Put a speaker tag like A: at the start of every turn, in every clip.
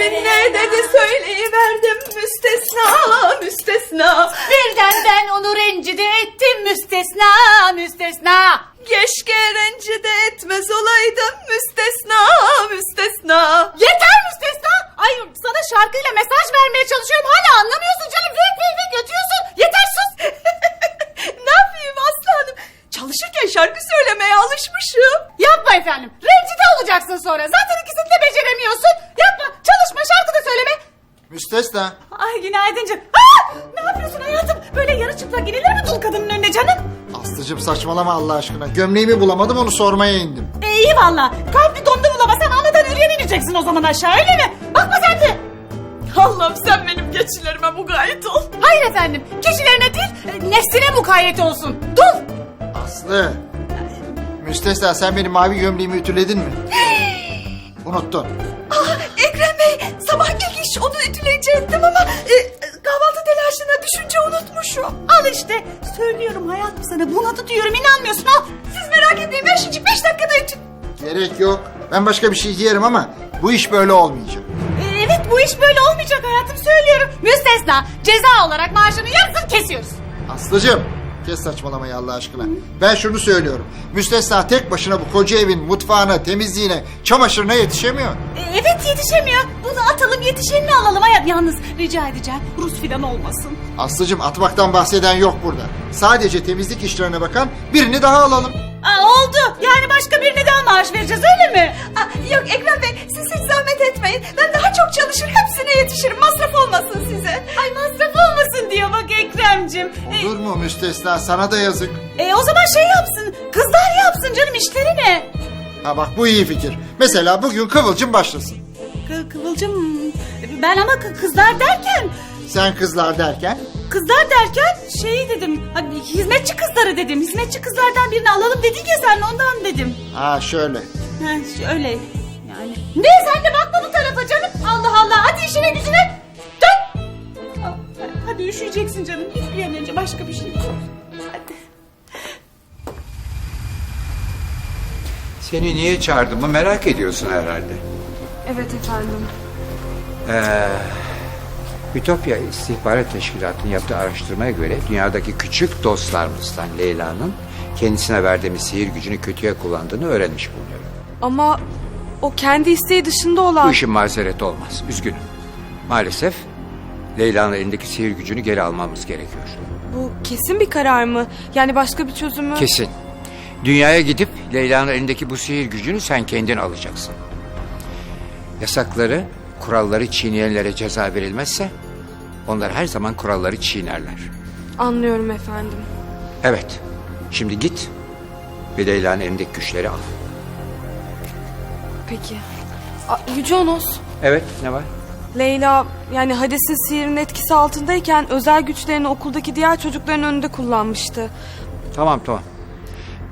A: Rabbimin ne dedi söyleyiverdim müstesna müstesna.
B: Birden ben onu rencide ettim müstesna müstesna.
A: Keşke rencide etmez olaydım müstesna müstesna.
B: Yeter müstesna. Ay sana şarkıyla mesaj vermeye çalışıyorum hala anlamıyorsun canım. Vek vek vek ötüyorsun. Yeter sus.
A: ne yapayım aslanım? Çalışırken şarkı söylemeye alışmışım.
B: Yapma efendim. Rencide olacaksın sonra. Zaten ikisini de beceremiyorsun. Yapma. Çalışma şarkı da söyleme.
C: Müstesna.
B: Ay günaydın canım. Aa, ne yapıyorsun hayatım? Böyle yarı çıplak gidilir mi dul kadının önüne canım?
C: Aslıcığım saçmalama Allah aşkına. Gömleğimi bulamadım onu sormaya indim.
B: E, iyi valla. Kalpli dondu bulama. Sen anadan yürüyen ineceksin o zaman aşağı öyle mi? Bakma sen de.
A: Allah'ım sen benim geçilerime mukayyet ol.
B: Hayır efendim. Kişilerine değil e, nefsine mukayyet olsun. Dul.
C: Aslı. Müstesna sen benim mavi gömleğimi ütüledin mi? Unuttun.
A: Ütüleyecektim ama e, kahvaltı telaşına düşünce unutmuşum.
B: Al işte. Söylüyorum hayatım sana. Buna tutuyorum inanmıyorsun al.
A: Siz merak etmeyin ben şimdi beş dakikada ütü...
C: Gerek yok. Ben başka bir şey giyerim ama bu iş böyle olmayacak.
B: E, evet bu iş böyle olmayacak hayatım söylüyorum. Müstesna ceza olarak maaşının yarısını kesiyoruz.
C: Aslıcığım kes saçmalamayı Allah aşkına. Ben şunu söylüyorum. Müstesna tek başına bu koca evin mutfağına, temizliğine, çamaşırına yetişemiyor.
B: E, evet yetişemiyor. Bunu atalım yetişenini alalım hayat. Yalnız rica edeceğim Rus filan olmasın.
C: Aslıcığım atmaktan bahseden yok burada. Sadece temizlik işlerine bakan birini daha alalım.
B: Aa, oldu. Yani başka birine daha maaş vereceğiz öyle mi?
A: Aa, yok Ekrem Bey siz hiç zahmet etmeyin. Ben daha çok çalışır hepsine yetişirim. Masraf olmasın size.
B: Ay masraf olmasın diyor bak Ekrem'cim. E,
C: Olur mu müstesna sana da yazık.
B: e, o zaman şey yapsın. Kızlar yapsın canım işleri ne?
C: Ha bak bu iyi fikir. Mesela bugün Kıvılcım başlasın.
B: Kı- Kıvılcım ben ama kı- kızlar derken
C: Sen kızlar derken
B: kızlar derken şey dedim hani hizmetçi kızları dedim hizmetçi kızlardan birini alalım dedin ya sen ondan dedim.
C: ha şöyle.
B: Ha, öyle yani. Ne sen de bakma bu tarafa canım. Allah Allah hadi işine gücüne dön. Hadi üşüyeceksin canım. Git bir an önce başka bir şey. Hadi.
D: Seni niye çağırdığımı merak ediyorsun herhalde.
E: Evet efendim.
D: Ee, Ütopya İstihbarat Teşkilatı'nın yaptığı araştırmaya göre dünyadaki küçük dostlarımızdan Leyla'nın kendisine verdiğimiz sihir gücünü kötüye kullandığını öğrenmiş bulunuyorum.
E: Ama o kendi isteği dışında olan...
D: Bu işin mazereti olmaz. Üzgünüm. Maalesef Leyla'nın elindeki sihir gücünü geri almamız gerekiyor.
E: Bu kesin bir karar mı? Yani başka bir çözümü...
D: Kesin. Dünyaya gidip Leyla'nın elindeki bu sihir gücünü sen kendin alacaksın. Yasakları, kuralları çiğneyenlere ceza verilmezse onlar her zaman kuralları çiğnerler.
E: Anlıyorum efendim.
D: Evet. Şimdi git ve Leyla'nın elindeki güçleri al.
E: Peki. A, Yüce Onos,
D: Evet ne var?
E: Leyla yani Hades'in sihirinin etkisi altındayken özel güçlerini okuldaki diğer çocukların önünde kullanmıştı.
D: Tamam tamam.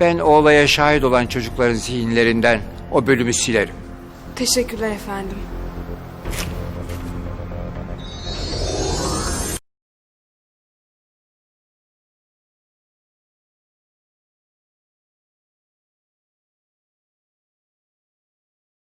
D: Ben o olaya şahit olan çocukların zihinlerinden o bölümü silerim.
E: Teşekkürler efendim.